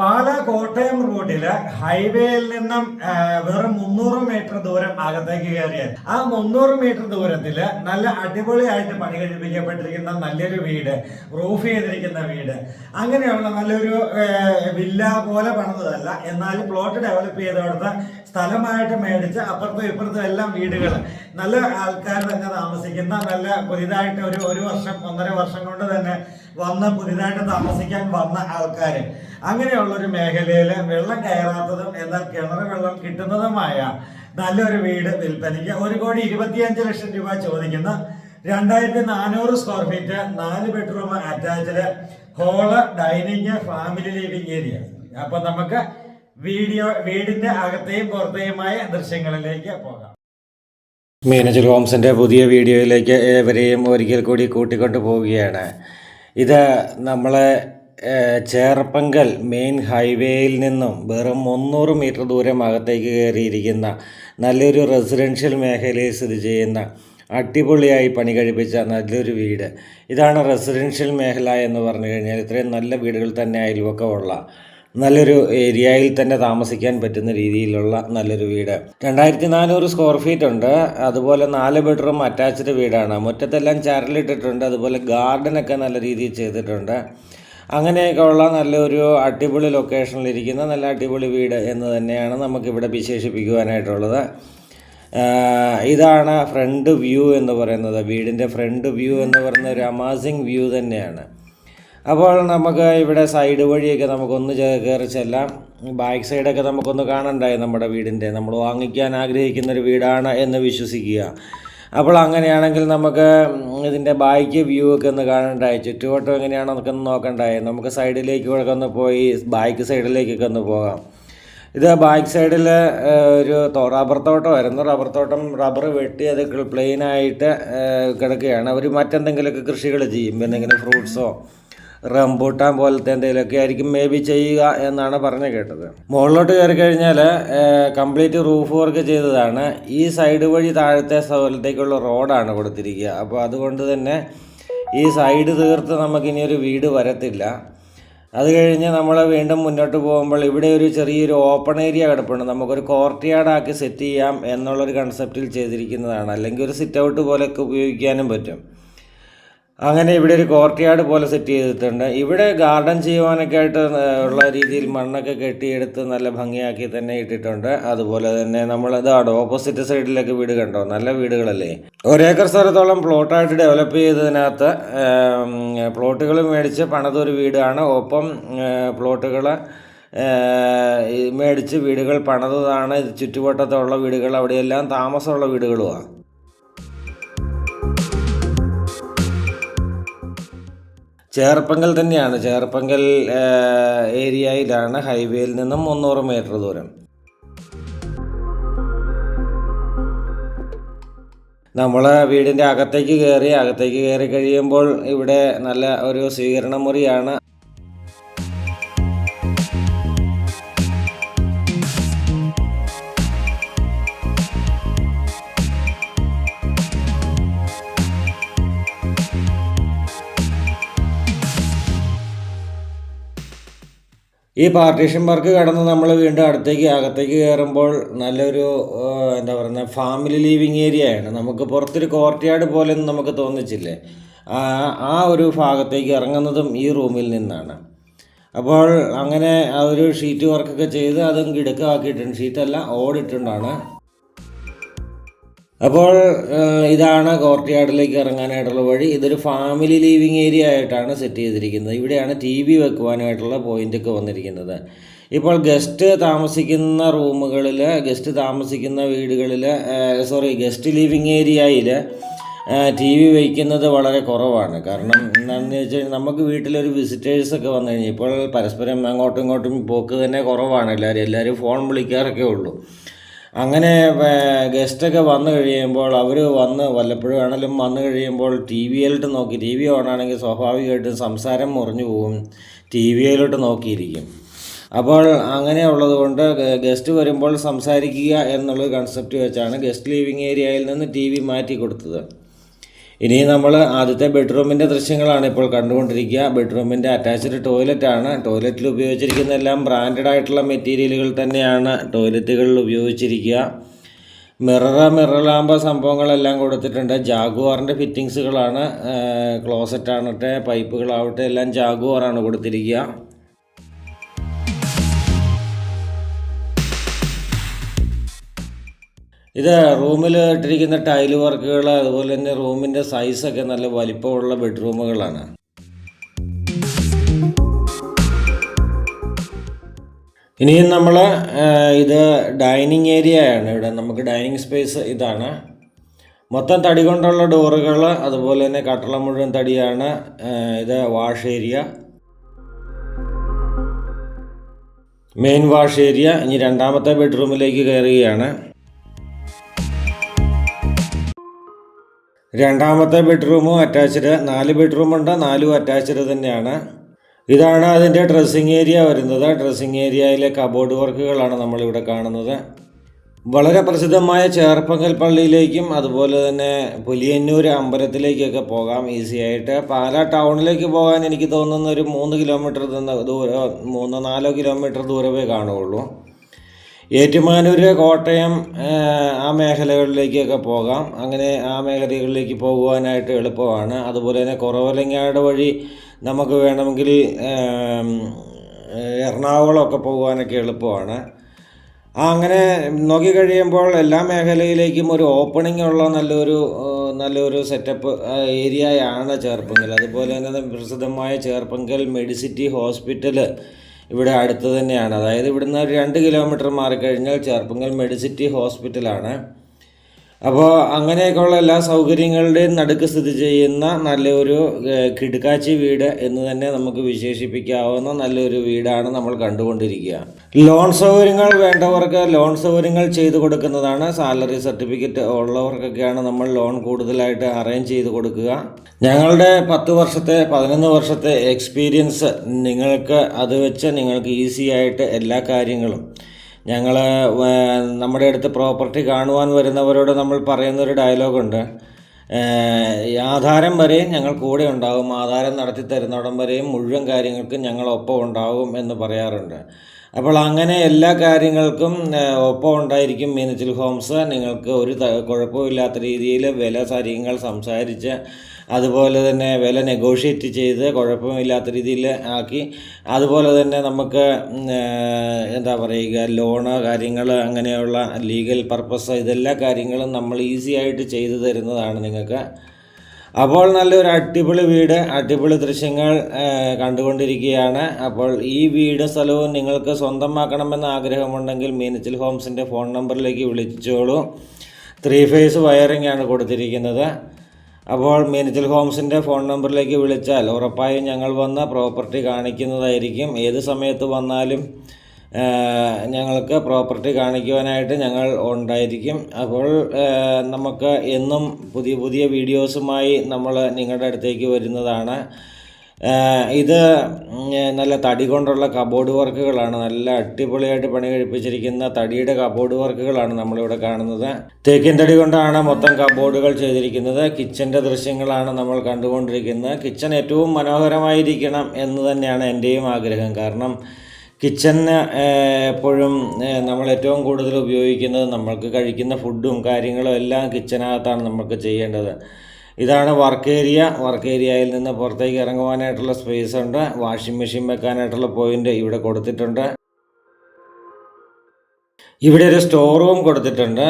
പാല കോട്ടയം റൂട്ടിൽ ഹൈവേയിൽ നിന്നും വെറും മുന്നൂറ് മീറ്റർ ദൂരം അകത്തേക്ക് കയറിയാൽ ആ മുന്നൂറ് മീറ്റർ ദൂരത്തിൽ നല്ല അടിപൊളിയായിട്ട് പണി കഴിപ്പിക്കപ്പെട്ടിരിക്കുന്ന നല്ലൊരു വീട് റൂഫ് ചെയ്തിരിക്കുന്ന വീട്. അങ്ങനെയുള്ള നല്ലൊരു വില്ല പോലെ പണിതല്ല എന്നാൽ പ്ലോട്ട് ഡെവലപ്പ് ചെയ്ത് സ്ഥലമായിട്ട് മേടിച്ച് അപ്പുറത്തും ഇപ്പുറത്തും എല്ലാം വീടുകൾ നല്ല ആൾക്കാർ തന്നെ താമസിക്കുന്ന നല്ല പുതിയതായിട്ട് ഒരു ഒരു വർഷം ഒന്നര വർഷം കൊണ്ട് തന്നെ വന്ന് പുതിയതായിട്ട് താമസിക്കാൻ വന്ന ആൾക്കാർ അങ്ങനെയുള്ളൊരു മേഖലയിൽ വെള്ളം കയറാത്തതും എന്നാൽ കിണർ വെള്ളം കിട്ടുന്നതുമായ നല്ലൊരു വീട് വിൽപ്പനയ്ക്ക് ഒരു കോടി ഇരുപത്തിയഞ്ച് ലക്ഷം രൂപ ചോദിക്കുന്ന രണ്ടായിരത്തി നാനൂറ് സ്ക്വയർ ഫീറ്റ് നാല് bedroom attached hall dining family living area അപ്പൊ നമുക്ക് വീഡിയോ വീടിന്റെ അകത്തെയും പുറത്തെയുമായ ദൃശ്യങ്ങളിലേക്ക് പോകാം. മീനജൽ ഹോംസിന്റെ പുതിയ വീഡിയോയിലേക്ക് ഏവരെയും ഒരിക്കൽ കൂടി കൂട്ടിക്കൊണ്ടു പോവുകയാണ് ഇത് നമ്മളെ ചേർപ്പങ്കൽ മെയിൻ ഹൈവേയിൽ നിന്നും വെറും മുന്നൂറ് മീറ്റർ ദൂരം അകത്തേക്ക് കയറിയിരിക്കുന്ന നല്ലൊരു റെസിഡൻഷ്യൽ മേഖലയിൽ സ്ഥിതി ചെയ്യുന്ന അടിപൊളിയായി പണി കഴിപ്പിച്ച നല്ലൊരു വീട്. ഇതാണ് റെസിഡൻഷ്യൽ മേഖല എന്ന് പറഞ്ഞു കഴിഞ്ഞാൽ ഇത്രയും നല്ല വീടുകൾ തന്നെ അയൽവക്കമുള്ള നല്ലൊരു ഏരിയയിൽ തന്നെ താമസിക്കാൻ പറ്റുന്ന രീതിയിലുള്ള നല്ലൊരു വീട്. രണ്ടായിരത്തി നാനൂറ് സ്ക്വയർ ഫീറ്റ് ഉണ്ട്. അതുപോലെ നാല് ബെഡ്റൂം അറ്റാച്ച്ഡ് വീടാണ്. മുറ്റത്തെല്ലാം ചരലിട്ടിട്ടുണ്ട് അതുപോലെ ഗാർഡനൊക്കെ നല്ല രീതിയിൽ ചെയ്തിട്ടുണ്ട്. അങ്ങനെയൊക്കെ ഉള്ള നല്ലൊരു അടിപൊളി ലൊക്കേഷനിലിരിക്കുന്ന നല്ല അടിപൊളി വീട് എന്ന് തന്നെയാണ് നമുക്കിവിടെ വിശേഷിപ്പിക്കുവാനായിട്ടുള്ളത്. ഇതാണ് ഫ്രണ്ട് വ്യൂ എന്ന് പറയുന്നത്. വീടിന്റെ ഫ്രണ്ട് വ്യൂ എന്ന് പറയുന്ന ഒരു അമാസിങ് വ്യൂ തന്നെയാണ്. അപ്പോൾ നമുക്ക് ഇവിടെ സൈഡ് വഴിയൊക്കെ നമുക്കൊന്ന് കയറി ചെല്ലാം. ബാക്ക് സൈഡൊക്കെ നമുക്കൊന്ന് കാണണ്ടായി നമ്മുടെ വീടിന്റെ? നമ്മൾ വാങ്ങിക്കാൻ ആഗ്രഹിക്കുന്ന ഒരു വീടാണ് എന്ന് വിശ്വസിക്കുക. അപ്പോൾ അങ്ങനെയാണെങ്കിൽ നമുക്ക് ഇതിന്റെ ബാക്ക് വ്യൂ ഒക്കെ ഒന്ന് കാണണ്ടായി? ചുറ്റുവട്ടം എങ്ങനെയാണെന്നൊക്കെ ഒന്ന് നോക്കണ്ടായി? നമുക്ക് സൈഡിലേക്ക് ഒക്കെ ഒന്ന് പോയി ബാക്ക് സൈഡിലേക്കൊക്കെ ഒന്ന് പോകാം. ഇത് ബാക്ക് സൈഡിൽ ഒരു റബ്ബർ തോട്ടമായിരുന്നു റബ്ബർ തോട്ടം റബ്ബർ വെട്ടി അത് പ്ലെയിനായിട്ട് കിടക്കുകയാണ്. അവർ മറ്റെന്തെങ്കിലുമൊക്കെ കൃഷികൾ ചെയ്യും. എന്തെങ്കിലും ഫ്രൂട്ട്സോ റംബൂട്ടാൻ പോലത്തെ എന്തെങ്കിലുമൊക്കെ ആയിരിക്കും മേ ബി ചെയ്യുക എന്നാണ് പറഞ്ഞു കേട്ടത്. മുകളിലോട്ട് കയറി കഴിഞ്ഞാൽ കംപ്ലീറ്റ് റൂഫ് വർക്ക് ചെയ്തതാണ്. ഈ സൈഡ് വഴി താഴത്തെ സ്ഥലത്തേക്കുള്ള റോഡാണ് കൊടുത്തിരിക്കുക. അപ്പോൾ അതുകൊണ്ട് തന്നെ ഈ സൈഡ് തീർത്ത് നമുക്കിനി ഒരു വീട് വരത്തില്ല. അത് കഴിഞ്ഞ് നമ്മൾ വീണ്ടും മുന്നോട്ട് പോകുമ്പോൾ ഇവിടെ ഒരു ചെറിയൊരു ഓപ്പൺ ഏരിയ കിടപ്പുണ്ട്. നമുക്കൊരു കോർട്ട് യാർഡാക്കി സെറ്റ് ചെയ്യാം എന്നുള്ളൊരു കൺസെപ്റ്റിൽ ചെയ്തിരിക്കുന്നതാണ്. അല്ലെങ്കിൽ ഒരു സിറ്റ് ഔട്ട് പോലെയൊക്കെ ഉപയോഗിക്കാനും പറ്റും. അങ്ങനെ ഇവിടെ ഒരു കോർട്ട് യാർഡ് പോലെ സെറ്റ് ചെയ്തിട്ടുണ്ട്. ഇവിടെ ഗാർഡൻ ചെയ്യുവാനൊക്കെ ആയിട്ട് ഉള്ള രീതിയിൽ മണ്ണൊക്കെ കെട്ടിയെടുത്ത് നല്ല ഭംഗിയാക്കി തന്നെ ഇട്ടിട്ടുണ്ട്. അതുപോലെ തന്നെ നമ്മൾ ഇതാടോ ഓപ്പോസിറ്റ് സൈഡിലൊക്കെ വീട് കണ്ടോ? നല്ല വീടുകളല്ലേ? ഒരേക്കർ സ്ഥലത്തോളം പ്ലോട്ടായിട്ട് ഡെവലപ്പ് ചെയ്തതിനകത്ത് പ്ലോട്ടുകൾ മേടിച്ച് പണിതൊരു വീടാണ്. ഒപ്പം പ്ലോട്ടുകൾ മേടിച്ച് വീടുകൾ പണതാണ് ചുറ്റുവട്ടത്തുള്ള വീടുകൾ അവിടെയെല്ലാം താമസമുള്ള വീടുകളുമാണ് ചേർപ്പങ്കൽ തന്നെയാണ്. ചേർപ്പങ്കൽ ഏരിയയിലാണ് ഹൈവേയിൽ നിന്നും മുന്നൂറ് മീറ്റർ ദൂരം. നമ്മൾ വീടിന്റെ അകത്തേക്ക് കയറി അകത്തേക്ക് കയറി കഴിയുമ്പോൾ ഇവിടെ നല്ല ഒരു സ്വീകരണ മുറിയാണ് ഈ പാർട്ടീഷൻ വർക്ക് കടന്ന് നമ്മൾ വീണ്ടും അടുത്തേക്ക് അകത്തേക്ക് കയറുമ്പോൾ നല്ലൊരു എന്താ പറയുക ഫാമിലി ലീവിങ് ഏരിയയാണ് നമുക്ക് പുറത്തൊരു കോർട്ട്യാർഡ് പോലെയൊന്നും നമുക്ക് തോന്നിച്ചില്ലേ? ആ ഒരു ഭാഗത്തേക്ക് ഇറങ്ങുന്നതും ഈ റൂമിൽ നിന്നാണ്. അപ്പോൾ അങ്ങനെ ആ ഒരു ഷീറ്റ് വർക്കൊക്കെ ചെയ്ത് അതും കിടക്കാക്കിയിട്ടുണ്ട്. ഷീറ്റല്ല ഓടിട്ടുണ്ടാണ്. അപ്പോൾ ഇതാണ് കോർട്ട് യാർഡിലേക്ക് ഇറങ്ങാനായിട്ടുള്ള വഴി. ഇതൊരു ഫാമിലി ലീവിങ് ഏരിയ ആയിട്ടാണ് സെറ്റ് ചെയ്തിരിക്കുന്നത്. ഇവിടെയാണ് ടി വി വെക്കുവാനായിട്ടുള്ള പോയിന്റൊക്കെ വന്നിരിക്കുന്നത്. ഇപ്പോൾ ഗസ്റ്റ് താമസിക്കുന്ന റൂമുകളിൽ ഗസ്റ്റ് താമസിക്കുന്ന വീടുകളിൽ സോറി ഗസ്റ്റ് ലിവിങ് ഏരിയയിൽ ടി വി വയ്ക്കുന്നത് വളരെ കുറവാണ്. കാരണം എന്താണെന്ന് വെച്ച് കഴിഞ്ഞാൽ നമുക്ക് വീട്ടിലൊരു വിസിറ്റേഴ്സൊക്കെ വന്നു കഴിഞ്ഞാൽ ഇപ്പോൾ പരസ്പരം അങ്ങോട്ടും ഇങ്ങോട്ടും പോക്ക് തന്നെ കുറവാണ്. എല്ലാവരും എല്ലാവരും ഫോൺ വിളിക്കാറൊക്കെ ഉള്ളൂ. അങ്ങനെ ഗസ്റ്റൊക്കെ വന്നു കഴിയുമ്പോൾ അവർ വന്ന് വല്ലപ്പോഴും ആണെങ്കിലും വന്നു കഴിയുമ്പോൾ ടി വിയിലോട്ട് നോക്കി ടി വി ഓണാണെങ്കിൽ സ്വാഭാവികമായിട്ടും സംസാരം മുറിഞ്ഞു പോകും ടി വിയിലോട്ട് നോക്കിയിരിക്കും. അപ്പോൾ അങ്ങനെയുള്ളത് കൊണ്ട് ഗസ്റ്റ് വരുമ്പോൾ സംസാരിക്കുക എന്നുള്ള കൺസെപ്റ്റ് വെച്ചാണ് ഗസ്റ്റ് ലിവിങ് ഏരിയയിൽ നിന്ന് ടി വി മാറ്റി കൊടുത്തത്. ഇനി നമ്മൾ ആദ്യത്തെ ബെഡ്റൂമിന്റെ ദൃശ്യങ്ങളാണ് ഇപ്പോൾ കണ്ടുകൊണ്ടിരിക്കുക. ബെഡ്റൂമിന്റെ അറ്റാച്ച്ഡ് ടോയ്ലറ്റാണ് ടോയ്ലറ്റിൽ ഉപയോഗിച്ചിരിക്കുന്ന എല്ലാം ബ്രാൻഡഡ് ആയിട്ടുള്ള മെറ്റീരിയലുകൾ തന്നെയാണ് ടോയ്ലറ്റുകളിൽ ഉപയോഗിച്ചിരിക്കുക. മിറർ മിറർ ലാമ്പ സംഭവങ്ങളെല്ലാം കൊടുത്തിട്ടുണ്ട്. ജാഗുവാറിന്റെ ഫിറ്റിങ്സുകളാണ് ക്ലോസറ്റ് ആണട്ടെ പൈപ്പുകളാവട്ടെ എല്ലാം ജാഗുവാറാണ് കൊടുത്തിരിക്കുക. ഇത് റൂമിൽ ഇട്ടിരിക്കുന്ന ടൈൽ വർക്കുകൾ അതുപോലെ തന്നെ റൂമിന്റെ സൈസൊക്കെ നല്ല വലിപ്പമുള്ള ബെഡ്റൂമുകളാണ്. ഇനിയും നമ്മൾ ഇത് ഡൈനിങ് ഏരിയ ആണ് ഇവിടെ നമുക്ക് ഡൈനിങ് സ്പേസ് ഇതാണ്. മൊത്തം തടി കൊണ്ടുള്ള ഡോറുകൾ അതുപോലെ തന്നെ കട്ടള മുഴുവൻ തടിയാണ് ഇത് wash area. Main wash area. ഇനി രണ്ടാമത്തെ ബെഡ്റൂമിലേക്ക് കയറുകയാണ്. രണ്ടാമത്തെ ബെഡ്റൂമും അറ്റാച്ച്ഡ് നാല് ബെഡ്റൂമുണ്ട് നാലും അറ്റാച്ച്ഡ് തന്നെയാണ്. ഇതാണ് അതിന്റെ ഡ്രസ്സിങ് ഏരിയ വരുന്നത്. ഡ്രസ്സിങ് ഏരിയയിലെ കബോർഡ് വർക്കുകളാണ് നമ്മളിവിടെ കാണുന്നത്. വളരെ പ്രസിദ്ധമായ ചേർപ്പങ്കൽ പള്ളിയിലേക്കും അതുപോലെ തന്നെ പുലിയന്നൂർ അമ്പലത്തിലേക്കൊക്കെ പോകാം ഈസി ആയിട്ട്. പാലാ ടൗണിലേക്ക് പോകാൻ എനിക്ക് തോന്നുന്ന ഒരു മൂന്ന് കിലോമീറ്റർ ദൂരം മൂന്നോ നാലോ കിലോമീറ്റർ ദൂരമേ കാണുകയുള്ളൂ. ഏറ്റുമാനൂർ കോട്ടയം ആ, മേഖലകളിലേക്കൊക്കെ പോകാം. അങ്ങനെ ആ മേഖലകളിലേക്ക് പോകുവാനായിട്ട് എളുപ്പമാണ്. അതുപോലെ തന്നെ കുറവലങ്ങാട് വഴി നമുക്ക് വേണമെങ്കിൽ എറണാകുളമൊക്കെ പോകുവാനൊക്കെ എളുപ്പമാണ്. ആ അങ്ങനെ നോക്കിക്കഴിയുമ്പോൾ എല്ലാ മേഖലയിലേക്കും ഒരു ഓപ്പണിംഗ് ഉള്ള നല്ലൊരു നല്ലൊരു സെറ്റപ്പ് ഏരിയയാണ് ചേർപ്പങ്കൽ. അതുപോലെ തന്നെ പ്രസിദ്ധമായ ചേർപ്പങ്കൽ മെഡിസിറ്റി ഹോസ്പിറ്റൽ ഇവിടെ അടുത്ത് തന്നെയാണ്. അതായത് ഇവിടുന്ന് ഒരു രണ്ട് കിലോമീറ്റർ മാറിക്കഴിഞ്ഞാൽ ചേർപ്പുങ്കൽ മെഡിസിറ്റി ഹോസ്പിറ്റലാണ്. അപ്പോൾ അങ്ങനെയൊക്കെയുള്ള എല്ലാ സൗകര്യങ്ങളുടെയും നടുക്ക് സ്ഥിതി ചെയ്യുന്ന നല്ലൊരു കിടുക്കാച്ചി വീട് എന്ന് തന്നെ നമുക്ക് വിശേഷിപ്പിക്കാവുന്ന നല്ലൊരു വീടാണ് നമ്മൾ കണ്ടുകൊണ്ടിരിക്കുക. ലോൺ സൗകര്യങ്ങൾ വേണ്ടവർക്ക് ലോൺ സൗകര്യങ്ങൾ ചെയ്തു കൊടുക്കുന്നതാണ് സാലറി സർട്ടിഫിക്കറ്റ് ഉള്ളവർക്കൊക്കെയാണ് നമ്മൾ ലോൺ കൂടുതലായിട്ട് അറേഞ്ച് ചെയ്ത് കൊടുക്കുക. ഞങ്ങളുടെ പത്ത് വർഷത്തെ പതിനൊന്ന് വർഷത്തെ എക്സ്പീരിയൻസ് നിങ്ങൾക്ക് അത് വെച്ച് നിങ്ങൾക്ക് ഈസി ആയിട്ട് എല്ലാ കാര്യങ്ങളും. ഞങ്ങൾ നമ്മുടെ അടുത്ത് പ്രോപ്പർട്ടി കാണുവാൻ വരുന്നവരോട് നമ്മൾ പറയുന്നൊരു ഡയലോഗുണ്ട്. ആധാരം വരെയും ഞങ്ങൾ കൂടെ ഉണ്ടാകും ആധാരം നടത്തി തരുന്നിടം വരെയും മുഴുവൻ കാര്യങ്ങൾക്കും ഞങ്ങൾ ഒപ്പം ഉണ്ടാകും എന്ന് പറയാറുണ്ട്. അപ്പോൾ അങ്ങനെ എല്ലാ കാര്യങ്ങൾക്കും ഒപ്പം ഉണ്ടായിരിക്കും മീനച്ചിൽ ഹോംസ്. നിങ്ങൾക്ക് ഒരു കുഴപ്പമില്ലാത്ത രീതിയിൽ വില കാര്യങ്ങൾ സംസാരിച്ച് അതുപോലെ തന്നെ വില നെഗോഷിയേറ്റ് ചെയ്ത് കുഴപ്പമില്ലാത്ത രീതിയിൽ ആക്കി അതുപോലെ തന്നെ നമുക്ക് എന്താ പറയുക ലോണ് കാര്യങ്ങൾ അങ്ങനെയുള്ള ലീഗൽ പർപ്പസ് ഇതെല്ലാ കാര്യങ്ങളും നമ്മൾ ഈസി ആയിട്ട് ചെയ്തു തരുന്നതാണ് നിങ്ങൾക്ക് അപ്പോൾ നല്ലൊരു അടിപൊളി വീട് അടിപൊളി ദൃശ്യങ്ങൾ കണ്ടുകൊണ്ടിരിക്കുകയാണ്. അപ്പോൾ ഈ വീട് സ്ഥലവും നിങ്ങൾക്ക് സ്വന്തമാക്കണമെന്ന് ആഗ്രഹമുണ്ടെങ്കിൽ മീനച്ചിൽ ഹോംസിന്റെ ഫോൺ നമ്പറിലേക്ക് വിളിച്ചോളൂ. ത്രീ ഫേസ് വയറിംഗ് ആണ് കൊടുത്തിരിക്കുന്നത്. അപ്പോൾ മീനച്ചിൽ ഹോംസിന്റെ ഫോൺ നമ്പറിലേക്ക് വിളിച്ചാൽ ഉറപ്പായും ഞങ്ങൾ വന്ന് പ്രോപ്പർട്ടി കാണിക്കുന്നതായിരിക്കും. ഏത് സമയത്ത് വന്നാലും ഞങ്ങൾക്ക് പ്രോപ്പർട്ടി കാണിക്കുവാനായിട്ട് ഞങ്ങൾ ഉണ്ടായിരിക്കും. അപ്പോൾ നമുക്ക് എന്നും പുതിയ പുതിയ വീഡിയോസുമായി നമ്മൾ നിങ്ങളുടെ അടുത്തേക്ക് വരുന്നതാണ്. ഇത് നല്ല തടി കൊണ്ടുള്ള കബോർഡ് വർക്കുകളാണ്. നല്ല അടിപൊളിയായിട്ട് പണി കഴിപ്പിച്ചിരിക്കുന്ന തടിയുടെ കബോർഡ് വർക്കുകളാണ് നമ്മളിവിടെ കാണുന്നത്. തേക്കിൻ തടി കൊണ്ടാണ് മൊത്തം കബോർഡുകൾ ചെയ്തിരിക്കുന്നത്. കിച്ചന്റെ ദൃശ്യങ്ങളാണ് നമ്മൾ കണ്ടുകൊണ്ടിരിക്കുന്നത്. കിച്ചൺ ഏറ്റവും മനോഹരമായിരിക്കണം എന്ന് തന്നെയാണ് എന്റെയും ആഗ്രഹം. കാരണം കിച്ചണ് എപ്പോഴും നമ്മൾ ഏറ്റവും കൂടുതൽ ഉപയോഗിക്കുന്നത് നമ്മൾക്ക് കഴിക്കുന്ന ഫുഡും കാര്യങ്ങളും എല്ലാം കിച്ചനകത്താണ് നമുക്ക് ചെയ്യേണ്ടത്. ഇതാണ് വർക്ക് ഏരിയ. വർക്ക് ഏരിയയിൽ നിന്ന് പുറത്തേക്ക് ഇറങ്ങുവാനായിട്ടുള്ള സ്പേസ് ഉണ്ട്. വാഷിംഗ് മെഷീൻ വെക്കാനായിട്ടുള്ള പോയിന്റ് ഇവിടെ കൊടുത്തിട്ടുണ്ട്. ഇവിടെ ഒരു സ്റ്റോർ റൂം കൊടുത്തിട്ടുണ്ട്.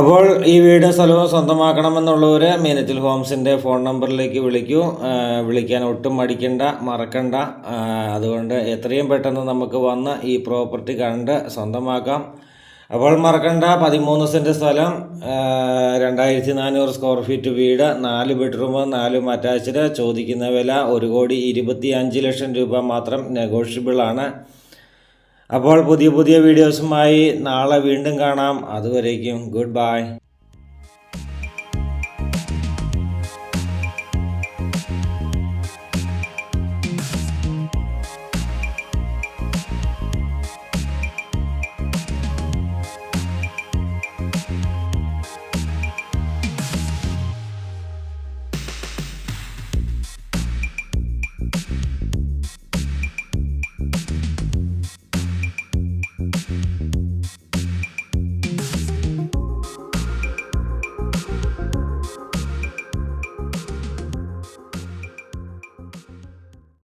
അപ്പോൾ ഈ വീടും സ്ഥലവും സ്വന്തമാക്കണമെന്നുള്ളവർ മീനച്ചിൽ ഹോംസിന്റെ ഫോൺ നമ്പറിലേക്ക് വിളിക്കൂ. വിളിക്കാൻ ഒട്ടും മടിക്കണ്ട മറക്കണ്ട. അതുകൊണ്ട് എത്രയും പെട്ടെന്ന് നമുക്ക് വന്ന് ഈ പ്രോപ്പർട്ടി കണ്ട് സ്വന്തമാക്കാം. അപ്പോൾ മറക്കണ്ട പതിമൂന്ന് സെന്റ് സ്ഥലം രണ്ടായിരത്തി നാനൂറ് സ്ക്വയർ ഫീറ്റ് വീട് നാല് ബെഡ്റൂം നാലും അറ്റാച്ച്ഡ് ചോദിക്കുന്ന വില ഒരു കോടി ഇരുപത്തി അഞ്ച് ലക്ഷം രൂപ മാത്രം നെഗോഷ്യബിൾ ആണ് അപ്പോൾ പുതിയ പുതിയ വീഡിയോസുമായി നാളെ വീണ്ടും കാണാം. അതുവരേക്കും ഗുഡ് ബൈ